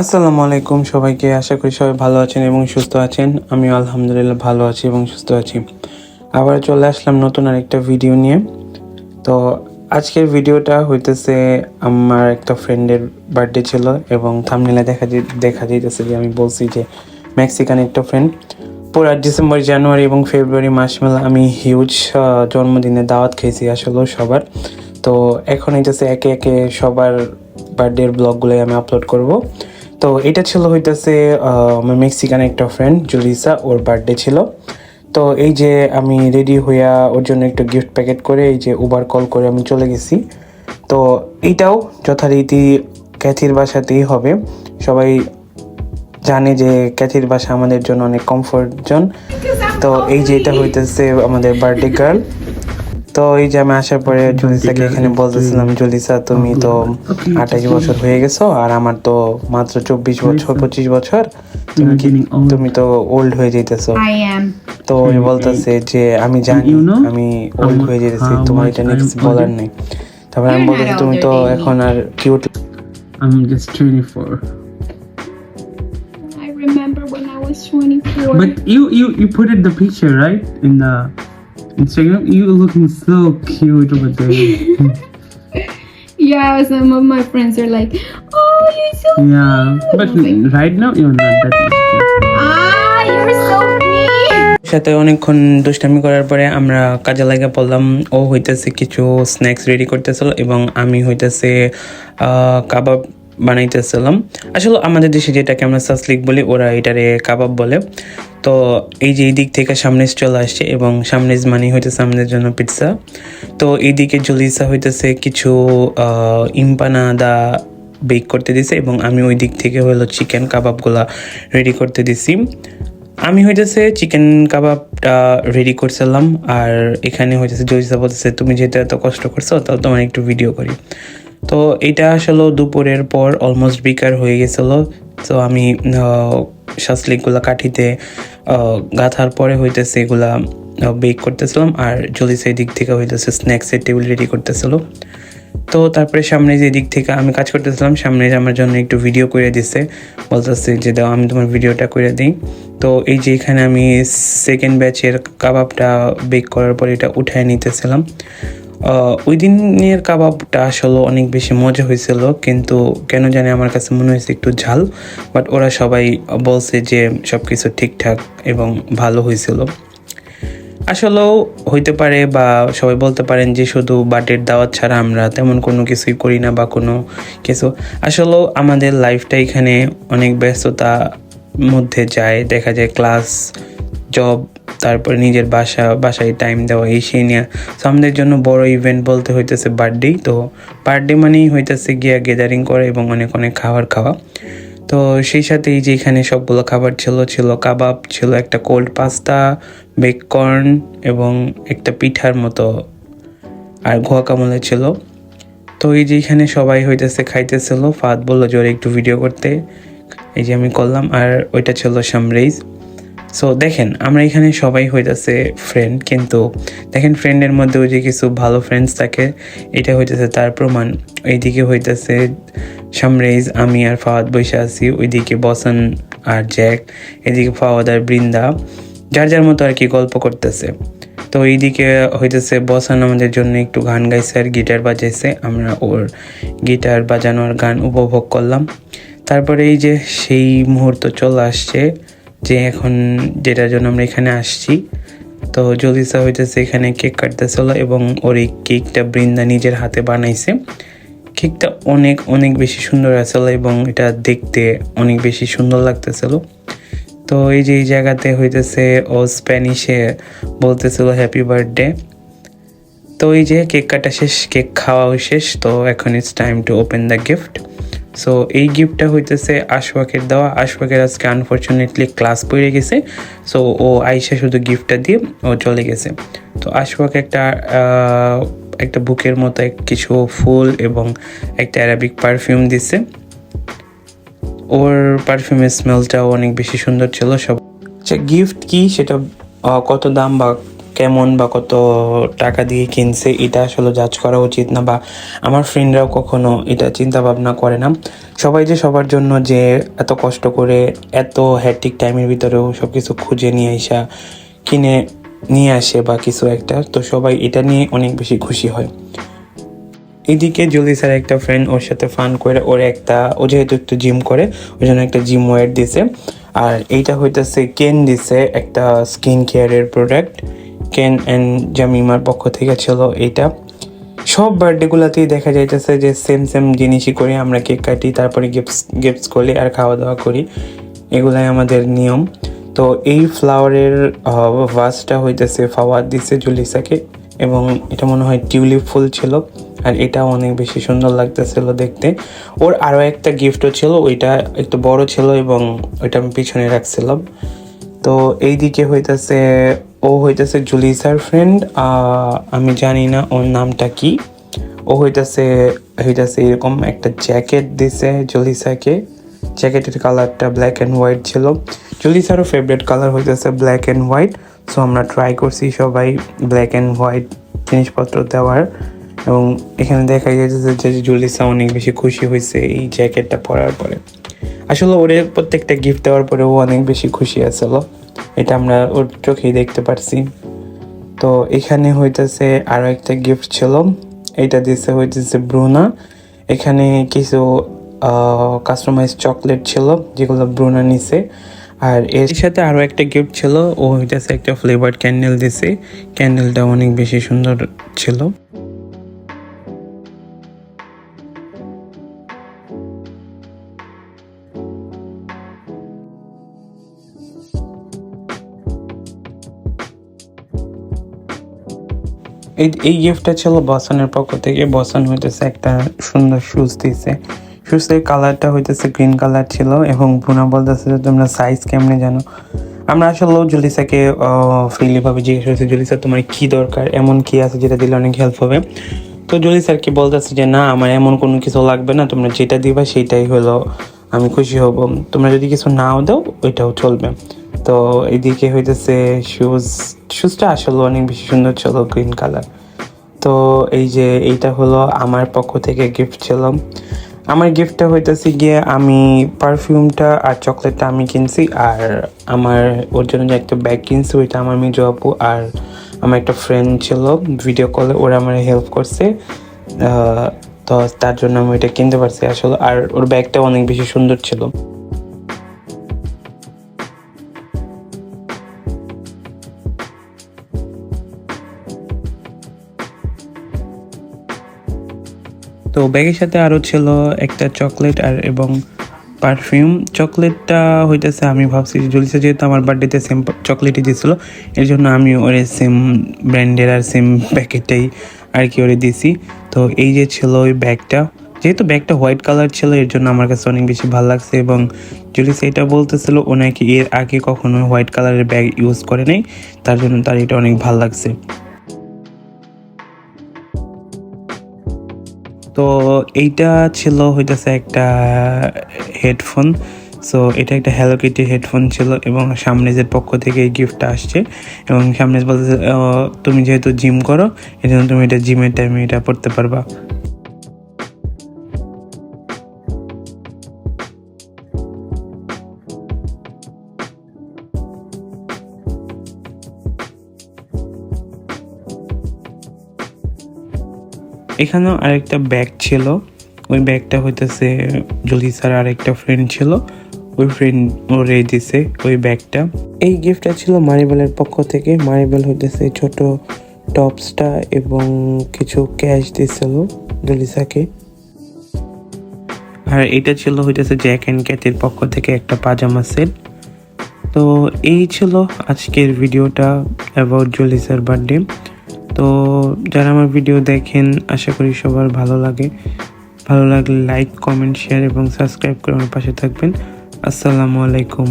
আসসালামু আলাইকুম সবাইকে। আশা করি সবাই ভালো আছেন এবং সুস্থ আছেন। আমি আলহামদুলিল্লাহ ভালো আছি এবং সুস্থ আছি। আবার চলে আসলাম নতুন আরেকটা ভিডিও নিয়ে। তো আজকের ভিডিওটা হইতেছে আমার একটা ফ্রেন্ডের বার্থডে ছিল এবং থামনেলে দেখা দেখা যাইতেছে যে আমি বলছি যে মেক্সিকান একটা ফ্রেন্ড পুরা ডিসেম্বর জানুয়ারি এবং ফেব্রুয়ারি মাস মেলা আমি হিউজ জন্মদিনে দাওয়াত খেয়েছি আসলে সবার। তো এখন হইতেছে একে একে সবার বার্থডের ব্লগগুলোই আমি আপলোড করব। তো এটা ছিল হইতেছে আমার মেক্সিকান একটা ফ্রেন্ড জুলিসা, ওর বার্থডে ছিল। তো এই যে আমি রেডি হইয়া ওর জন্য একটু গিফট প্যাকেট করে এই যে উবার কল করে আমি চলে গেছি। তো এইটাও যথারীতি ক্যাথির বাসাতেই হবে। সবাই জানে যে ক্যাথির বাসা আমাদের জন্য অনেক কমফোর্ট জোন তো এই যে এটা হইতেছে আমাদের বার্থডে গার্ল তো এই যে আমি আসার পরে জুলিসাকে এখানে বলতেছিলাম জুলিসা তুমি তো আঠাশ বছর হয়ে গেছো আর আমার তো মাত্র চব্বিশ বছর পঁচিশ বছর। তুমি কি তুমি তো ওল্ড হয়ে যেতেছো তো ওই বলতেছে যে আমি জানি আমি ওল্ড হয়ে যেতেছি তোমার এটা নেক্সট বলার নেই। তারপরে আমি বলতেছি তুমি তো এখন আর cute I'm just 24. I remember when I was 24. But you you you put it the picture right? In the Instagram. You looking so cute over there. yeah, some of my friends are like, "Oh, you're so yeah, but cute." right now you're not that cute. ah, you're so সাথে অনেকক্ষণ দুষ্টামি করার পরে আমরা কাজে লাগা পড়লাম ও হইতেছে কিছু স্ন্যাক্স রেডি করতেছিল এবং আমি হইতেছে কাবাব বানাইতেছিলাম আসলে আমাদের দেশে যেটাকে আমরা সাসলিক বলি ওরা এটারে কাবাব বলে তো এই যে এই দিক থেকে সামনে চলে আসছে এবং সামনে মানে হইতেছে আমাদের জন্য পিৎজা তো এইদিকে জলিসা হইতেছে কিছু আহ, ইম্পানা দা বেক করতে দিছে এবং আমি ওই দিক থেকে হলো চিকেন কাবাবগুলা রেডি করতে দিছি। আমি হইতেছে চিকেন কাবাবটা রেডি করছিলাম আর এখানে হইতেছে জয়িসা বলতেছে তুমি যেহেতু এত কষ্ট করছ তাও তোমার একটু ভিডিও করি। তো এটা আসলে দুপুরের পর অলমোস্ট বিকার হয়ে গেছিল। তো আমি শাসলিকগুলো কাঠিতে গাঁথার পরে হইতেছে এগুলা বেক করতেছিলাম আর জলিসা এই দিক থেকে হইতেছে স্ন্যাক্সের টেবিল রেডি করতেছিল। তো তারপরে সামনে যে দিক থেকে আমি কাজ করতেছিলাম, সামনে যে আমার জন্য একটু ভিডিও করে দিছে, বলতেছে যে, দাও, আমি তোমার ভিডিওটা করে দিই। তো এই যে এখানে আমি সেকেন্ড ব্যাচের কাবাবটা বেক করার পর এটা উঠায় নিতেছিলাম। ওই দিনের কাবাবটা আসলে অনেক বেশি মজা হয়েছিল, কিন্তু কেন জানি আমার কাছে মনে হয়েছে একটু ঝাল বাট ওরা সবাই বলছে যে সব কিছু ঠিকঠাক এবং ভালো হয়েছিল। আসলেও হইতে পারে বা সবাই বলতে পারেন যে শুধু বাটের দাওয়াত ছাড়া আমরা তেমন কোনো কিছুই করি না বা কোনো কিছু। আসলেও আমাদের লাইফটা এখানে অনেক ব্যস্ততা মধ্যে যায়, দেখা যায় ক্লাস জব তারপরে নিজের বাসা, বাসায় টাইম দেওয়া, এই সেই নিয়ে। তো আমাদের জন্য বড় ইভেন্ট বলতে হইতেছে বার্থডে তো বার্থডে মানেই হইতেছে গিয়া গ্যাদারিং করা এবং অনেক অনেক খাবার খাওয়া। তো সেই সাথে এই যে এখানে সবগুলো খাবার ছিল ছিল কাবাব, ছিল একটা কোল্ড পাস্তা বেককর্ন এবং একটা পিঠার মতো। আর ঘোয়া কামলে ছিল। তো এই যে এখানে সবাই হইতেছে, খাইতেছিল। ফাদ বলল জোরে একটু ভিডিও করতে। এই যে আমি করলাম। আর ওইটা ছিল সামরেজ সো দেখেন, আমরা এখানে সবাই হইতেছে ফ্রেন্ড কিন্তু দেখেন ফ্রেন্ডের মধ্যেও যে কিছু ভালো ফ্রেন্ডস থাকে, এটা হইতেছে তার প্রমাণ। এইদিকে হইতেছে সামরেজ, আমি আর ফাওয়াদ বসে আছি, ওইদিকে বসন আর জ্যাক, এদিকে ফাওয়াদ আর বৃন্দা, যার যার মতো আর কি গল্প করতেছে। তো এইদিকে হইতেছে বসান আমাদের জন্য একটু গান গাইছে আর গিটার বাজাইছে, আমরা ওর গিটার বাজানোর গান উপভোগ করলাম। তারপরে এই যে সেই মুহূর্ত চলে আসছে যে এখন যেটার জন্য আমরা এখানে আসছি। তো জলিসা হইতেছে এখানে কেক কাটতেছিল এবং ওর এই কেকটা বৃন্দা নিজের হাতে বানাইছে। কেকটা অনেক অনেক বেশি সুন্দর আসলে এবং এটা দেখতে অনেক বেশি সুন্দর লাগতেছিল। তো এই যে এই জায়গাতে হইতেছে ও স্প্যানিশে বলতেছিল হ্যাপি বার্থডে তো এই যে কেক কাটা শেষ কেক খাওয়াও শেষ, তো এখন it's time to open the gift so এই গিফটটা হইতেছে আশফাকের দেওয়া। আশফাকের আজকে আনফর্চুনেটলি ক্লাস পড়ে গেছে। সো ও আইসা শুধু গিফটটা দিয়ে ও চলে গেছে। তো আশফাক একটা একটা বুকের মতো কিছু ফুল এবং একটা অ্যারাবিক পারফিউম দিছে। ওর পারফিউমের স্মেলটাও অনেক বেশি সুন্দর ছিল। সব আচ্ছা গিফট কি? সেটা কত দাম বা কেমন বা কত টাকা দিয়ে কিনছে, এটা আসলে জাজ করা উচিত না বা আমার ফ্রেন্ডরাও কখনো এটা চিন্তা ভাবনা করে না। সবাই যে সবার জন্য যে এত কষ্ট করে এত হ্যাটিক টাইমের ভিতরেও সব কিছু খুঁজে নিয়ে আসা কিনে নিয়ে আসে বা কিছু একটা, তো সবাই এটা নিয়ে অনেক বেশি খুশি হয়। এইদিকে জলি স্যার একটা ফ্রেন্ড ওর সাথে ফান করে, ওর একটা, ও যেহেতু একটু জিম করে, ওই জন্য একটা জিম ওয়ার দিছে। আর এইটা হইতেছে কেন দিছে একটা স্কিন কেয়ারের প্রোডাক্ট কেন অ্যান্ড জামিমার পক্ষ থেকে ছিল এইটা সব বার্থডেগুলোতেই দেখা যাইতেছে যে সেম সেম জিনিসই করি আমরা কেক কাটি, তারপরে গিফটস গিফটস করি আর খাওয়া দাওয়া করি। এগুলাই আমাদের নিয়ম। তো এই ফ্লাওয়ারের ভাসটা হইতেছে ফাওয়ার দিছে জুলিসাকে এবং এটা মনে হয় টিউলিপ ফুল ছিল। আর এটা অনেক বেশি সুন্দর লাগতেছিল দেখতে। ওর আরও একটা গিফটও ছিল, ওইটা একটু বড় ছিল এবং ওইটা আমি পিছনে রাখছিলাম। তো এইদিকে হইতেছে ও হইতেছে জুলিসার ফ্রেন্ড আমি জানি না ওর নামটা কি। ও হইতেছে হইতেছে এরকম একটা জ্যাকেট দিছে জুলিসাকে। জ্যাকেটের কালারটা ব্ল্যাক অ্যান্ড হোয়াইট ছিল। জুলিসারও ফেভারিট কালার হইতেছে ব্ল্যাক অ্যান্ড হোয়াইট সো আমরা ট্রাই করছি সবাই ব্ল্যাক অ্যান্ড হোয়াইট জিনিসপত্র দেওয়ার। এবং এখানে দেখা যাচ্ছে যে জুলিসা অনেক বেশি খুশি হয়েছে এই জ্যাকেটটা পরার পরে। আসলে ওরে প্রত্যেকটা গিফট দেওয়ার পরে ও অনেক বেশি খুশি আছিল এটা আমরা ওর চোখেই দেখতে পারছি। তো এখানে হইতেছে আরও একটা গিফট ছিল। এটা দিছে হইতেছে ব্রুনা। এখানে কিছু কাস্টমাইজ চকলেট ছিল, যেগুলো ব্রুনা নিছে। আর এর সাথে আরও একটা গিফট ছিল, ও হইতেছে একটা ফ্লেভার ক্যান্ডেল দিছে। ক্যান্ডেলটা অনেক বেশি সুন্দর ছিল। এই এই গিফটটা ছিল বসনের পক্ষ থেকে। বসন হইতেছে একটা সুন্দর শুজ দিছে। শুজের কালারটা হইতেছে গ্রিন কালার ছিল এবং ভুনা বলতেছে যে, তোমরা সাইজ কেমনে জানো? আমরা আসলে জুলিসাকে ফ্রিলি ভাবে জিজ্ঞেস করছি, জুলিসা, তোমার কি দরকার? এমন কি আছে যেটা দিলে অনেক হেল্প হবে? তো জুলিসার কি বলতেছে যে, না, আমার এমন কোনো কিছু লাগবে না। তোমরা যেটা দিবা সেটাই হলো, আমি খুশি হব। তোমরা যদি কিছু নাও দাও, ওইটাও চলবে। তো এদিকে হইতেছে শুজ শুজটা আসলে অনেক বেশি সুন্দর ছিল গ্রিন কালার তো এই যে এইটা হলো আমার পক্ষ থেকে গিফট ছিল। আমার গিফটটা হইতেছে গিয়ে আমি পারফিউমটা আর চকলেটটা আমি কিনছি, আর আমার ওর জন্য যে একটা ব্যাগ কিনছি, ওইটা আমার মেজো আপু আর আমার একটা ফ্রেন্ড ছিল ভিডিও কলে ওরা আমার হেল্প করছে। তো তার জন্য আমি ওইটা কিনতে পারছি আসলে, আর ওর ব্যাগটা অনেক বেশি সুন্দর ছিল। ব্যাগের সাথে আরও ছিল একটা চকলেট আর এবং পারফিউম। চকলেটটা হইতেছে আমি ভাবছি জলিসা যেহেতু আমার বার্থডেতে সেম চকলেটই দিয়েছিল এর জন্য আমি ওরে সেম ব্র্যান্ডের আর সেম প্যাকেটটাই আর কি ওরে দিছি। তো এই যে ছিল ওই ব্যাগটা, যেহেতু ব্যাগটা হোয়াইট কালার ছিল এর জন্য আমার কাছে অনেক বেশি ভালো লাগছে এবং জুলিস এটা বলতেছিল ও নাকি এর আগে কখনো হোয়াইট কালারের ব্যাগ ইউজ করে নাই, তার জন্য তার এটা অনেক ভালো লাগছে। তো এইটা ছিল হইতেছে একটা হেডফোন। সো এটা একটা হ্যালো কিটি হেডফোন ছিল এবং সামনেজের পক্ষ থেকে এই গিফটটা আসছে এবং সামনেজ বলতেছে তুমি যেহেতু জিম করো এই জন্য তুমি এটা জিমের টাইমে এটা পড়তে পারবা। এখানেও আরেকটা ব্যাগ ছিল। ওই ব্যাগটা হইতেছে জলিসার আরেকটা ফ্রেন্ড ছিল, ওই ফ্রেন্ড ওরে দিছে ওই ব্যাগটা এই গিফটটা ছিল মারিবেলের পক্ষ থেকে। মারিবেল হইতেছে ছোট টপসটা এবং কিছু ক্যাশ দিছিল জলিসাকে আর এটা ছিল হইতেছে জ্যাক অ্যান্ড ক্যাথের পক্ষ থেকে একটা পাজামা সেট তো এই ছিল আজকের ভিডিওটা অ্যাবাউট জলিসার বার্থডে তো যারা আমার ভিডিও দেখেন, আশা করি সবার ভালো লাগে। ভালো লাগলে লাইক কমেন্ট শেয়ার এবং সাবস্ক্রাইব করে আমার পাশে থাকবেন। আসসালামু আলাইকুম।